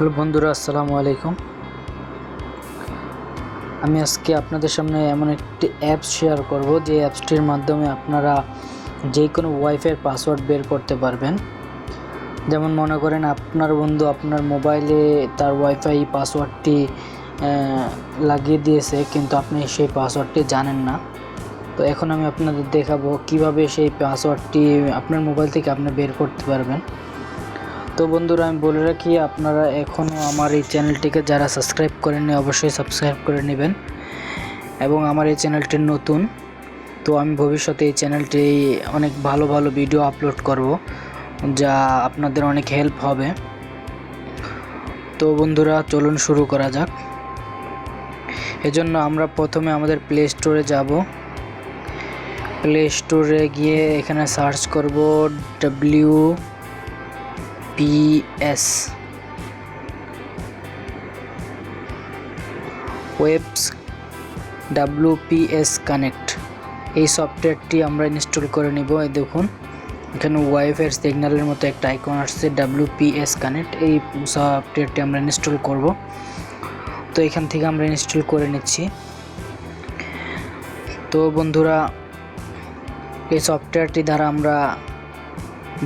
Hello বন্ধুরা, আসসালামু আলাইকুম। আমি আজকে আপনাদের সামনে এমন একটি অ্যাপস শেয়ার করব, যে অ্যাপসটির মাধ্যমে আপনারা যে কোনো ওয়াইফাইয়ের পাসওয়ার্ড বের করতে পারবেন। যেমন মনে করেন, আপনার বন্ধু আপনার মোবাইলে তার ওয়াইফাই পাসওয়ার্ডটি লাগিয়ে দিয়েছে, কিন্তু আপনি সেই পাসওয়ার্ডটি জানেন না। তো এখন আমি আপনাদের দেখাবো কীভাবে সেই পাসওয়ার্ডটি আপনার মোবাইল থেকে আপনি বের করতে পারবেন। তো বন্ধুরা, আমি বলে রাখি, আপনারা এখনও আমার এই চ্যানেলটিকে যারা সাবস্ক্রাইব করেননি, অবশ্যই সাবস্ক্রাইব করে নেবেন এবং আমার এই চ্যানেলটি নতুন, তো আমি ভবিষ্যতে এই চ্যানেলটি অনেক ভালো ভালো ভিডিও আপলোড করব, যা আপনাদের অনেক হেল্প হবে। তো বন্ধুরা, চলুন শুরু করা যাক। এজন্য আমরা প্রথমে আমাদের প্লে স্টোরে যাব। প্লে স্টোরে গিয়ে এখানে সার্চ করব W PS webs WPS connect এই সফটওয়্যারটি আমরা ইনস্টল করে নিব, এই দেখুন। এখানে ওয়াইফাইয়ের সিগন্যালের মতো একটা আইকন আসছে ডাব্লিউপিএস কানেক্ট এই সফটওয়্যারটি আমরা ইনস্টল করব। তো এখান থেকে আমরা ইনস্টল করে নিচ্ছি। তো বন্ধুরা, এই সফটওয়্যারটি দ্বারা আমরা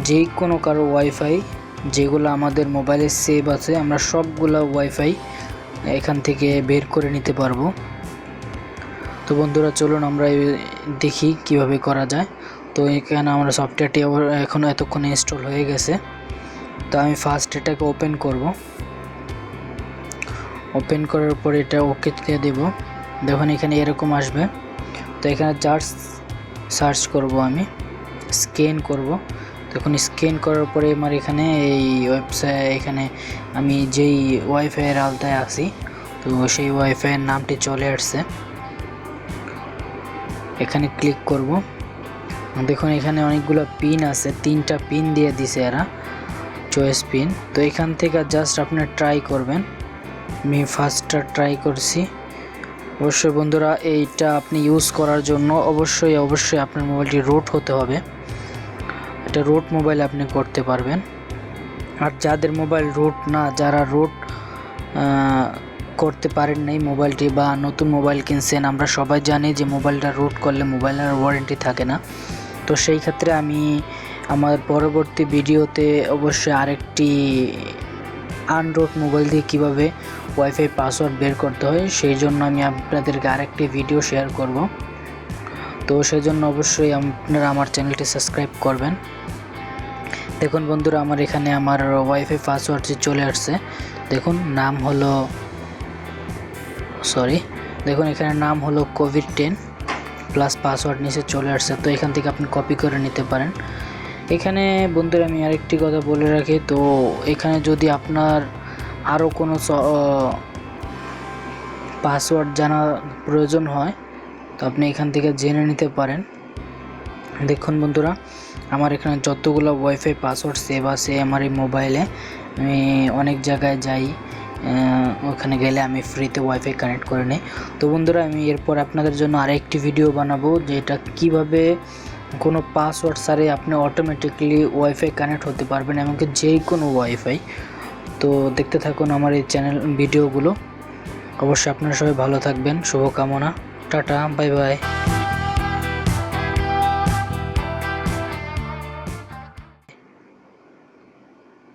যে কোনো কারও ওয়াইফাই যেগুলো আমাদের মোবাইলে সেভ আছে, আমরা সবগুলো ওয়াইফাই এখান থেকে বের করে নিতে পারব। তো বন্ধুরা, চলুন আমরা দেখি কীভাবে করা যায়। তো এখানে আমরা সফটওয়্যারটি এখনও এতক্ষণ ইনস্টল হয়ে গেছে। তো আমি ফার্স্ট এটাকে ওপেন করব। ওপেন করার পর এটা ওকে দিয়ে দেব। দেখুন, এখানে এরকম আসবে। তো এখানে চার্জ সার্চ করব আমি। স্ক্যান করব। তখন স্ক্যান করার পরে আমার এখানে এই ওয়েবসাইট এখানে আমি যেই ওয়াইফাইয়ের আলতায় আছি, তো সেই ওয়াইফাইয়ের নামটি চলে আসছে। এখানে ক্লিক করব। দেখুন, এখানে অনেকগুলো পিন আছে, তিনটা পিন দিয়ে দিছে এরা চয়েস পিন তো এখান থেকে জাস্ট আপনি ট্রাই করবেন। আমি ফার্স্টটা ট্রাই করছি। অবশ্যই বন্ধুরা, এইটা আপনি ইউজ করার জন্য অবশ্যই অবশ্যই আপনার মোবাইলটি রুট হতে হবে। এটা রুট মোবাইল আপনি করতে পারবেন। আর যাদের মোবাইল রুট না, যারা রুট করতে পারেন নাই মোবাইলটি বা নতুন মোবাইল কিনছেন, আমরা সবাই জানি যে মোবাইলটা রুট করলে মোবাইলের ওয়ারেন্টি থাকে না। তো সেই ক্ষেত্রে আমি আমার পরবর্তী ভিডিওতে অবশ্যই আরেকটি আনরুট মোবাইল দিয়ে কীভাবে ওয়াইফাই পাসওয়ার্ড বের করতে হয়, সেই জন্য আমি আপনাদেরকে আরেকটি ভিডিও শেয়ার করব। তো সেই জন্য অবশ্যই আপনারা আমার চ্যানেলটি সাবস্ক্রাইব করবেন। দেখুন বন্ধুরা, আমার এখানে আমার ওয়াইফাই পাসওয়ার্ডটি চলে আসছে, দেখুন, নাম হলো সরি দেখুন, এখানে নাম হলো কোভিড টেন প্লাস পাসওয়ার্ড নিচে চলে আসছে, তো এখান থেকে আপনি কপি করে নিতে পারেন। এখানে বন্ধুরা, আমি আরেকটি কথা বলে রাখি, তো এখানে যদি আপনার আরও কোনো পাসওয়ার্ড জানা প্রয়োজন হয় তো আপনি এখান থেকে জেনে নিতে পারেন। দেখুন বন্ধুরা, আমার এখানে যতগুলো ওয়াইফাই পাসওয়ার্ড সেভ আছে আমার এই মোবাইলে আমি অনেক জায়গায় যাই ওখানে গেলে আমি ফ্রিতে ওয়াইফাই কানেক্ট করে নিই। তো বন্ধুরা, আমি এরপর আপনাদের জন্য আরেকটি ভিডিও বানাবো, যেটা কীভাবে কোনো পাসওয়ার্ড সারে আপনি অটোমেটিকলি ওয়াইফাই কানেক্ট হতে পারবেন, এমনকি যে কোনো ওয়াইফাই তো দেখতে থাকুন আমার এই চ্যানেল ভিডিওগুলো অবশ্যই আপনারা সবাই ভালো থাকবেন, শুভকামনা। Tata bye bye.